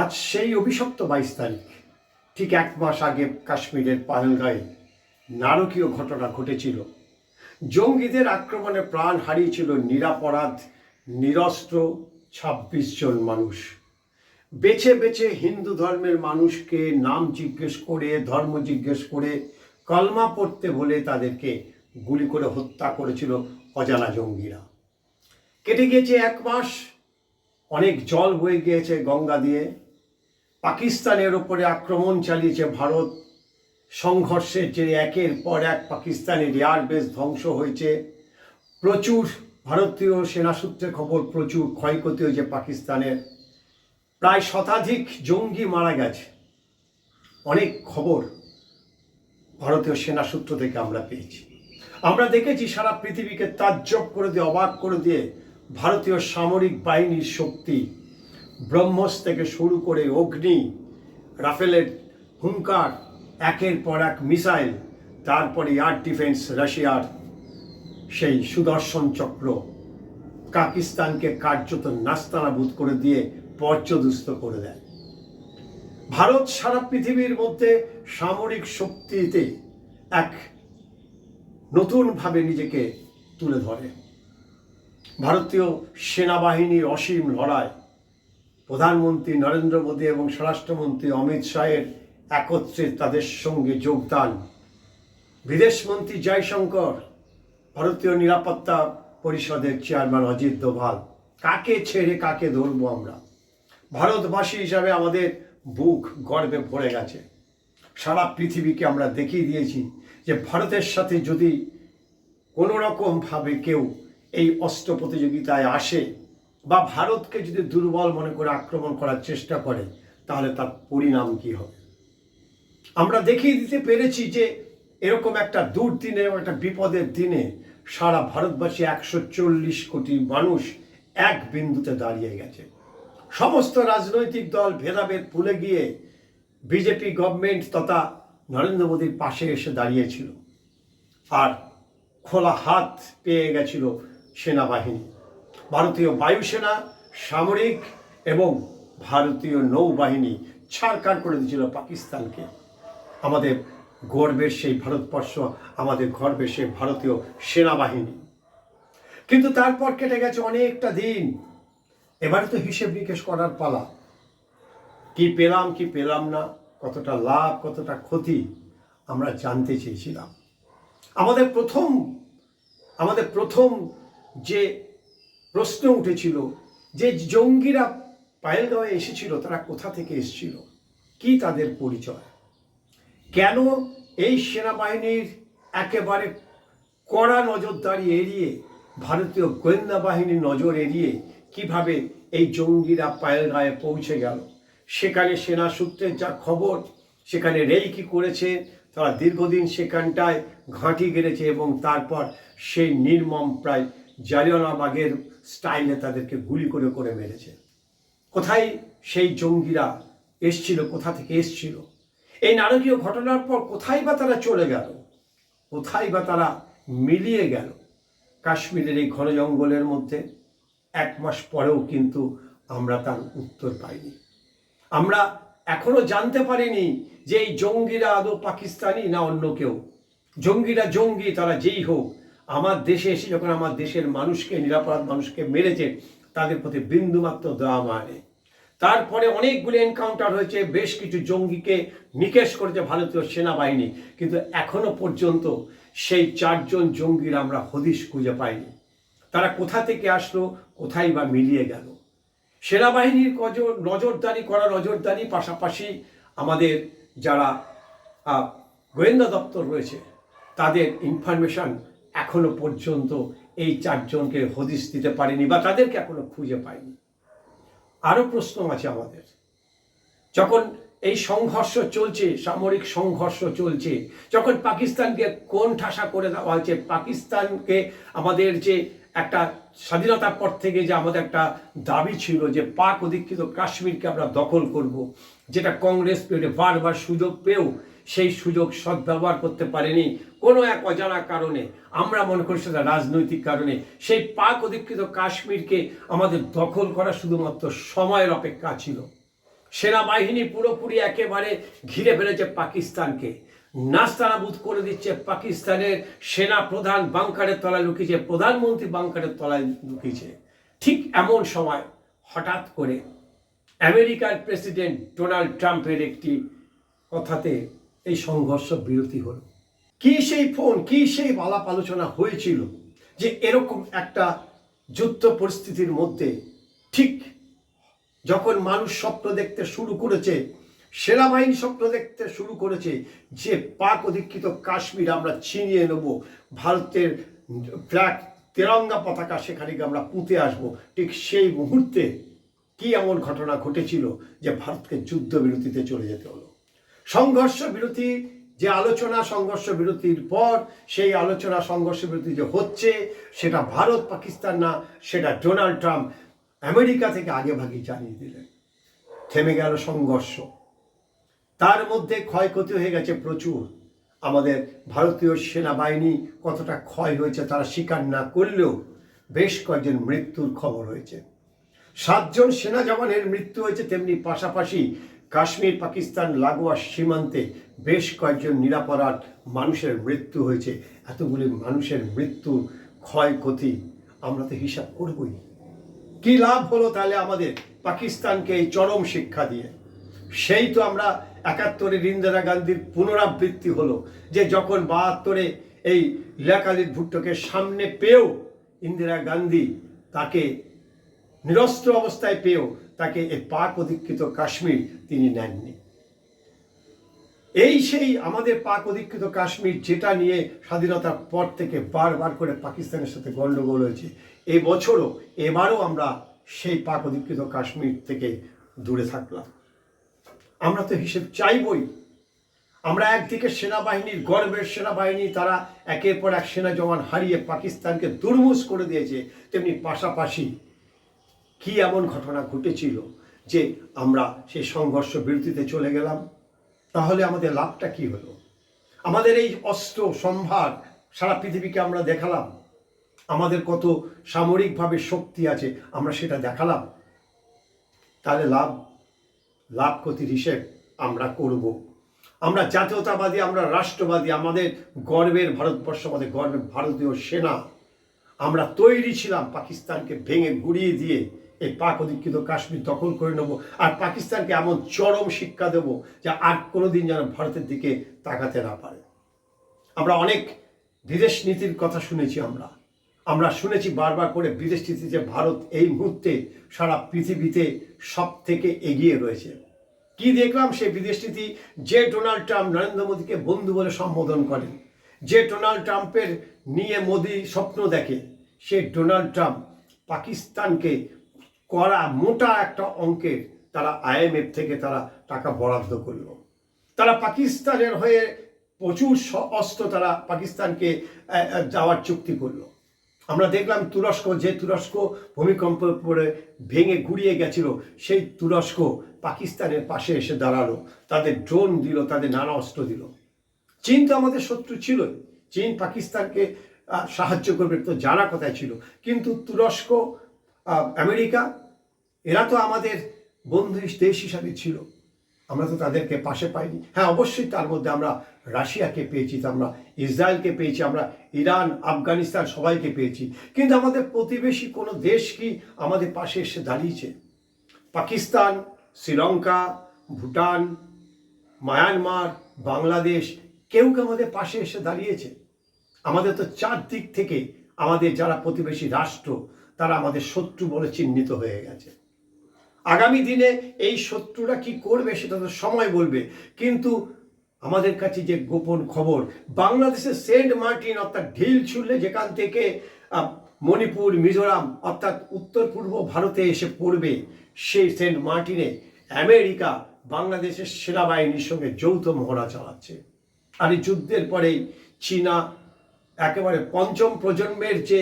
আজ সেই অভিশপ্ত বাইশ তারিখ, ঠিক এক মাস আগে কাশ্মীরের পাহেলগাঁয়ে নারকীয় ঘটনা ঘটেছিল। জঙ্গিদের আক্রমণে প্রাণ হারিয়েছিল নিরাপরাধ, নিরস্ত্র ছাব্বিশ জন মানুষ। বেছে বেছে হিন্দু ধর্মের মানুষকে নাম জিজ্ঞেস করে, ধর্ম জিজ্ঞেস করে, কলমা পড়তে বলে তাদেরকে গুলি করে হত্যা করেছিল অজানা জঙ্গিরা। কেটে গিয়েছে এক মাস, অনেক জল বয়ে গিয়েছে গঙ্গা দিয়ে। পাকিস্তানের ওপরে আক্রমণ চালিয়েছে ভারত। সংঘর্ষের যে একের পর এক পাকিস্তানের এয়ারবেস ধ্বংস হয়েছে। প্রচুর ভারতীয় সেনা সূত্রে খবর, প্রচুর ক্ষয়ক্ষতি হয়েছে পাকিস্তানের। প্রায় শতাধিক জঙ্গি মারা গেছে। অনেক খবর ভারতীয় সেনা সূত্র থেকে আমরা পেয়েছি। আমরা দেখেছি সারা পৃথিবীকে তাজ্জব করে দিয়ে, অবাক করে দিয়ে ভারতীয় সামরিক বাহিনীর শক্তি ব্রহ্মস থেকে শুরু করে অগ্নি, রাফেলের হুঙ্কার, একের পর এক মিসাইল তারপরে এয়ার ডিফেন্স রাশিয়ার সেই সুদর্শন চক্র। পাকিস্তানকে কার্যত নাস্তানাবুদ করে দিয়ে পর্যদুস্ত করে দেয়। ভারত সারা পৃথিবীর মধ্যে সামরিক শক্তিতে এক নতুনভাবে নিজেকে তুলে ধরে। ভারতীয় সেনাবাহিনীর অসীম লড়াই প্রধানমন্ত্রী নরেন্দ্র মোদী এবং স্বরাষ্ট্রমন্ত্রী অমিত শাহের একত্রে তাদের সঙ্গে যোগদান। বিদেশমন্ত্রী জয়শঙ্কর, ভারতীয় নিরাপত্তা পরিষদের চেয়ারম্যান অজিত দোভাল। কাকে ছেড়ে কাকে ধরবো আমরা? ভারতবাসী হিসাবে আমাদের বুক গর্বে ভরে গেছে। সারা পৃথিবীকে আমরা দেখিয়ে দিয়েছি যে ভারতের সাথে যদি কোনো রকমভাবে কেউ এই অস্ত্র প্রতিযোগিতায় আসে বা ভারতকে যদি দুর্বল মনে করে আক্রমণ করার চেষ্টা করে, তাহলে তার পরিণাম কি হবে? আমরা দেখিয়ে দিতে পেরেছি যে এরকম একটা দুর্দিনে এবং একটা বিপদের দিনে সারা ভারতবাসী একশো চল্লিশ কোটি মানুষ এক বিন্দুতে দাঁড়িয়ে গেছে। সমস্ত রাজনৈতিক দল ভেদাভেদ ভুলে গিয়ে বিজেপি গভর্নমেন্ট তথা নরেন্দ্র মোদীর পাশে এসে দাঁড়িয়েছিল। আর খোলা হাত পেয়ে গেছিল সেনাবাহিনী। ভারতীয় বায়ুসেনা, সামরিক এবং ভারতীয় নৌবাহিনী ছাড়কার করে দিয়েছিল পাকিস্তানকে। আমাদের গর্বের সেই ভারতবর্ষ, আমাদের গর্বের সেই ভারতীয় সেনাবাহিনী। কিন্তু তারপর কেটে গেছে অনেকটা দিন। এবারে তো হিসেব নিকেশ করার পালা। কি পেলাম কি পেলাম না, কতটা লাভ, কতটা ক্ষতি, আমরা জানতে চেয়েছিলাম। আমাদের প্রথম আমাদের প্রথম যে প্রশ্ন উঠেছিল যে জঙ্গিরা পায়েলগাঁওয়ে এসেছিল, তারা কোথা থেকে এসেছিল? কি তাদের পরিচয়? কেন এই সেনাবাহিনীর একেবারে কড়া নজরদারি এড়িয়ে, ভারতীয় গোয়েন্দা বাহিনীর নজর এড়িয়ে কীভাবে এই জঙ্গিরা পায়েলগাঁয়ে পৌঁছে গেল? সেখানে সেনা সূত্রের যা খবর, সেখানে রেই কি করেছে, তারা দীর্ঘদিন সেখানটায় ঘাঁটি গেড়েছে এবং তারপর সেই নির্মম প্রায় জালিয়ানাবাগের স্টাইলে তাদেরকে গুলি করে করে মেরেছে। কোথায় সেই জঙ্গিরা এসছিল, কোথা থেকে এসছিল? এই নারকীয় ঘটনার পর কোথায় বা তারা চলে গেল? কোথায় বা তারা মিলিয়ে গেল? কাশ্মীরের এই ঘন জঙ্গলের মধ্যে এক মাস পরেও কিন্তু আমরা তার উত্তর পাইনি। আমরা এখনও জানতে পারিনি যে এই জঙ্গিরা আদৌ পাকিস্তানি না অন্য কেউ। জঙ্গিরা জঙ্গি, তারা যেই হোক আমার দেশে এসে যখন আমার দেশের মানুষকে, নিরাপরাধ মানুষকে মেরেছে, তাদের প্রতি বিন্দুমাত্র দেওয়া মানে তারপরে অনেকগুলি এনকাউন্টার হয়েছে, বেশ কিছু জঙ্গিকে নিকেশ করেছে ভারতীয় সেনাবাহিনী, কিন্তু এখনও পর্যন্ত সেই চারজন জঙ্গির আমরা হদিশ খুঁজে পাইনি। তারা কোথা থেকে আসলো, কোথায় বা মিলিয়ে গেল? সেনাবাহিনীর নজরদারি করা নজরদারি পাশাপাশি আমাদের যারা গোয়েন্দা দপ্তর রয়েছে, তাদের ইনফরমেশন এখনও পর্যন্ত এই চারজনকে হদিস দিতে পারেনি বা তাদেরকে এখনও খুঁজে পায়নি আরও প্রশ্ন আছে আমাদের। যখন এই সংঘর্ষ চলছে, সামরিক সংঘর্ষ চলছে, যখন পাকিস্তানকে কোন ঠাসা করে দেওয়া হয়েছে, পাকিস্তানকে আমাদের যে একটা স্বাধীনতার পর থেকে যে আমাদের একটা দাবি ছিল যে পাক অধিকৃত কাশ্মীরকে আমরা দখল করব, যেটা কংগ্রেস পিরিয়ডে বারবার সুযোগ পেয়েও সেই সুযোগ সদ্ব্যবহার করতে পারেনি কোনো এক অজানা কারণে। আমরা মনে করি সেটা রাজনৈতিক কারণে। সেই পাক অধিকৃত কাশ্মীরকে আমাদের দখল করা শুধুমাত্র সময়ের অপেক্ষা ছিল। সেনাবাহিনী পুরোপুরি একেবারে ঘিরে ফেলেছে পাকিস্তানকে। নাস্তানাবুদ করে দিচ্ছে পাকিস্তানের সেনা প্রধান বাংকারের তলায় লুকিয়েছে, প্রধানমন্ত্রী বাংকারের তলায় লুকিয়েছে। ঠিক এমন সময় হঠাৎ করে আমেরিকার প্রেসিডেন্ট ডোনাল্ড ট্রাম্পের একটি কথাতে এই সংঘর্ষ বিরতি হলো। কি সেই ফোন, কি সেই আলাপ আলোচনা হয়েছিল যে এরকম একটা যুদ্ধ পরিস্থিতির মধ্যে ঠিক যখন মানুষ স্বপ্ন দেখতে শুরু করেছে, সেনাবাহিনী স্বপ্ন দেখতে শুরু করেছে যে পাক অধিকৃত কাশ্মীর আমরা ছিনিয়ে নেব, ভারতের ফ্ল্যাগ তেরঙ্গা পতাকা সেখানে আমরা পুঁতে আসব। ঠিক সেই মুহূর্তে কি এমন ঘটনা ঘটেছিল যে ভারতকে যুদ্ধ বিরতিতে চলে যেতে হলো? সংঘর্ষ বিরতি, যে আলোচনা সংঘর্ষ বিরতির পর, সেই আলোচনা সংঘর্ষ বিরতি যে হচ্ছে, সেটা ভারত, পাকিস্তান না, সেটা ডোনাল্ড ট্রাম্প আমেরিকা থেকে আগে ভাগে জানিয়ে দিলেন। থেমে গেল সংঘর্ষ। তার মধ্যে ক্ষয়ক্ষতি হয়ে গেছে প্রচুর। আমাদের ভারতীয় সেনাবাহিনী কতটা ক্ষয় হয়েছে তারা স্বীকার না করলেও বেশ কয়েকজন মৃত্যুর খবর হয়েছে। সাতজন সেনা জওয়ানের মৃত্যু হয়েছে তেমনি পাশাপাশি কাশ্মীর, পাকিস্তান, লাগোয়া সীমান্তে বেশ কয়েকজন নিরাপরাধ মানুষের মৃত্যু হয়েছে। এতগুলি মানুষের মৃত্যুর ক্ষয়ক্ষতি আমরা তো হিসাব করবই। কি লাভ হলো তাহলে আমাদের পাকিস্তানকে এই চরম শিক্ষা দিয়ে? সেই তো আমরা একাত্তরের ইন্দিরা গান্ধীর পুনরাবৃত্তি হলো, যে যখন বাহাত্তরে এই লিয়াকালির ভুট্টোকে সামনে পেয়েও ইন্দিরা গান্ধী তাকে নিরস্ত্র অবস্থায় পেয়েও তাকে এই পাক অধিকৃত কাশ্মীর তিনি নেননি। এই সেই আমাদের পাক অধিকৃত কাশ্মীর যেটা নিয়ে স্বাধীনতার পর থেকে বারবার করে পাকিস্তানের সাথে গণ্ডগোল হয়েছে, এই বছরও এবারও আমরা সেই পাক অধিকৃত কাশ্মীর থেকে দূরে থাকলাম। আমরা তো হিসেব চাইবই। আমরা একদিকে সেনাবাহিনীর গর্বের সেনাবাহিনী, তারা একের পর এক সেনা জওয়ান হারিয়ে পাকিস্তানকে দুর্মুষ করে দিয়েছে, তেমনি পাশাপাশি কি এমন ঘটনা ঘটেছিল যে আমরা সেই সংঘর্ষ বিরতিতে চলে গেলাম? তাহলে আমাদের লাভটা কি হলো? আমাদের এই অস্ত্র সম্ভার সারা পৃথিবীকে আমরা দেখালাম। আমাদের কত সামরিকভাবে শক্তি আছে আমরা সেটা দেখালাম। তাহলে লাভ লাভ ক্ষতির হিসেব আমরা করব। আমরা জাতীয়তাবাদী, আমরা রাষ্ট্রবাদী, আমাদের গর্বের ভারতবর্ষ, আমাদের গর্বের ভারতীয় সেনা। আমরা তৈরি ছিলাম পাকিস্তানকে ভেঙে গুড়িয়ে দিয়ে। এই পাক অধিকৃত কাশ্মীর দখল করে নেব। আর পাকিস্তানকে এমন চরম শিক্ষা দেব যে আর কোনোদিন যেন ভারতের দিকে তাকাতে না পারে। আমরা অনেক বিদেশ নীতির কথা শুনেছি আমরা। আমরা শুনেছি বারবার করে বিদেশ নীতি যে ভারত এই মুহূর্তে সারা পৃথিবীতে সব থেকে এগিয়ে রয়েছে। কি দেখলাম? সেই বিদেশ নীতি যে ডোনাল্ড ট্রাম্প নরেন্দ্র মোদীকে বন্ধু বলে সম্বোধন করেন, যে ডোনাল্ড ট্রাম্পের নিয়ে মোদি স্বপ্ন দেখে সে ডোনাল্ড ট্রাম্প পাকিস্তানকে করা মোটা একটা অঙ্কের তারা আইএমএফ থেকে তারা টাকা বরাদ্দ করল। তারা পাকিস্তানের হয়ে প্রচুর অস্ত্র তারা পাকিস্তানকে আহ, চুক্তি করল। আমরা দেখলাম তুরস্ক যে তুরস্ক ভূমিকম্প পড়ে ভেঙে গুড়িয়ে গেছিল সেই তুরস্ক পাকিস্তানের পাশে এসে দাঁড়াল। তাদের ড্রোন দিল তাদের নানা অস্ত্র দিল। চীন তো আমাদের শত্রু ছিলই। চীন পাকিস্তানকে সাহায্য করবে তো জানা কথাই ছিল। কিন্তু তুরস্ক আমেরিকা এরা তো আমাদের বন্ধু দেশ হিসাবে ছিল। আমরা তো তাদেরকে পাশে পাইনি। হ্যাঁ অবশ্যই তার মধ্যে আমরা রাশিয়াকে পেয়েছি, আমরা ইসরায়েলকে পেয়েছি, আমরা ইরান, আফগানিস্তান সবাইকে পেয়েছি। কিন্তু আমাদের প্রতিবেশী কোনো দেশ কি আমাদের পাশে এসে দাঁড়িয়েছে? পাকিস্তান, শ্রীলঙ্কা, ভুটান, মায়ানমার, বাংলাদেশ, কেউ কেউ আমাদের পাশে এসে দাঁড়িয়েছে? আমাদের তো চারদিক থেকে আমাদের যারা প্রতিবেশী রাষ্ট্র, তারা আমাদের শত্রু বলে চিহ্নিত হয়ে গেছে। আগামী দিনে এই শত্রুরা কি করবে সেটা তো সময় বলবে। কিন্তু আমাদের কাছে যে গোপন খবর, বাংলাদেশের সেন্ট মার্টিন অর্থাৎ ঢিল ছুড়লে যেখান থেকে মণিপুর, মিজোরাম অর্থাৎ উত্তর পূর্ব ভারতে এসে পড়বে সেই সেন্ট মার্টিনে, আমেরিকা বাংলাদেশের সেনাবাহিনীর সঙ্গে যৌথ মহড়া চালাচ্ছে। আর যুদ্ধের পরেই চীনা একেবারে পঞ্চম প্রজন্মের যে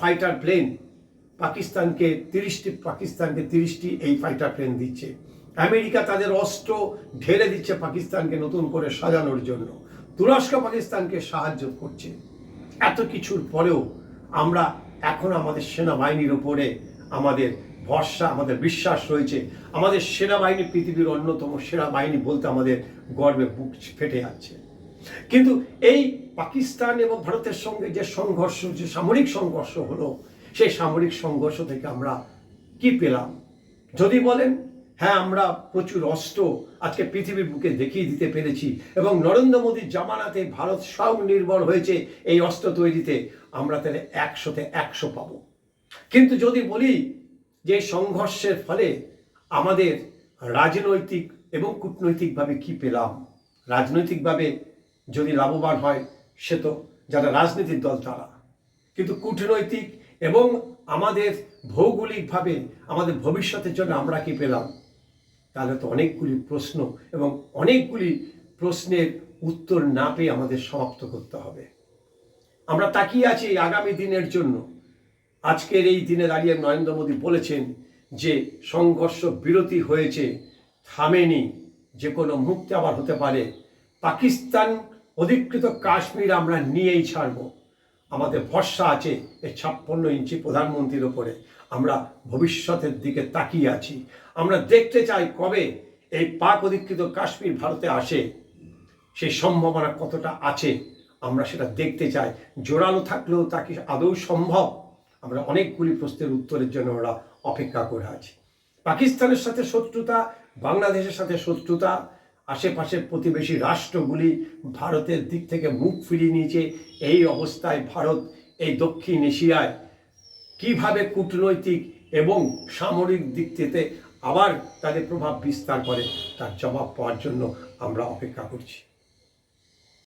ফাইটার প্লেন পাকিস্তানকে তিরিশটি পাকিস্তানকে তিরিশটি এই ফাইটার প্লেন দিচ্ছে। আমেরিকা তাদের অস্ত্র ঢেলে দিচ্ছে পাকিস্তানকে নতুন করে সাজানোর জন্য। তুরস্ক পাকিস্তানকে সাহায্য করছে। এত কিছুর পরেও আমরা এখন আমাদের সেনাবাহিনীর ওপরে আমাদের ভরসা, আমাদের বিশ্বাস রয়েছে। আমাদের সেনাবাহিনী পৃথিবীর অন্যতম সেনাবাহিনী বলতে আমাদের গর্বে বুক ফেটে যাচ্ছে। কিন্তু এই পাকিস্তান এবং ভারতের সঙ্গে যে সংঘর্ষ, যে সামরিক সংঘর্ষ হলো সেই সামরিক সংঘর্ষ থেকে আমরা কি পেলাম? যদি বলেন হ্যাঁ আমরা প্রচুর অস্ত্র আজকে পৃথিবীর বুকে দেখিয়ে দিতে পেরেছি এবং নরেন্দ্র মোদীর জামানাতে ভারত স্বনির্ভর হয়েছে এই অস্ত্র তৈরিতে, আমরা তাহলে একশোতে একশো পাবো। কিন্তু যদি বলি যে সংঘর্ষের ফলে আমাদের রাজনৈতিক এবং কূটনৈতিকভাবে কি পেলাম? রাজনৈতিকভাবে যদি লাভবান হয়, সে তো যারা রাজনীতির দল তারা। কিন্তু কূটনৈতিক এবং আমাদের ভৌগোলিকভাবে আমাদের ভবিষ্যতের জন্য আমরা কি পেলাম? তাহলে তো অনেকগুলি প্রশ্ন এবং অনেকগুলি প্রশ্নের উত্তর না পেয়ে আমাদের সমাপ্ত করতে হবে। আমরা তাকিয়ে আছি আগামী দিনের জন্য। আজকের এই দিনে দাঁড়িয়ে নরেন্দ্র মোদী বলেছেন যে সংঘর্ষ বিরতি হয়েছে, থামেনি, যে কোনো মুক্তি আবার হতে পারে। পাকিস্তান অধিকৃত কাশ্মীর আমরা নিয়েই ছাড়ব। আমাদের ভরসা আছে এই ছাপ্পান্ন ইঞ্চি প্রধানমন্ত্রীর ওপরে। আমরা ভবিষ্যতের দিকে তাকিয়ে আছি। আমরা দেখতে চাই কবে এই পাক অধিকৃত কাশ্মীর ভারতে আসে। সেই সম্ভাবনা কতটা আছে, আমরা সেটা দেখতে চাই। জোরালো থাকলেও তা কি আদৌ সম্ভব? আমরা অনেকগুলি প্রশ্নের উত্তরের জন্য আমরা অপেক্ষা করে আছি। পাকিস্তানের সাথে শত্রুতা, বাংলাদেশের সাথে শত্রুতা আশেপাশের প্রতিবেশী রাষ্ট্রগুলি ভারতের দিক থেকে মুখ ফিরিয়ে নিয়েছে। এই অবস্থায় ভারত এই দক্ষিণ এশিয়ায় কীভাবে কূটনৈতিক এবং সামরিক দিক থেকে আবার তাদের প্রভাব বিস্তার করে, তার জবাব পাওয়ার জন্য আমরা অপেক্ষা করছি।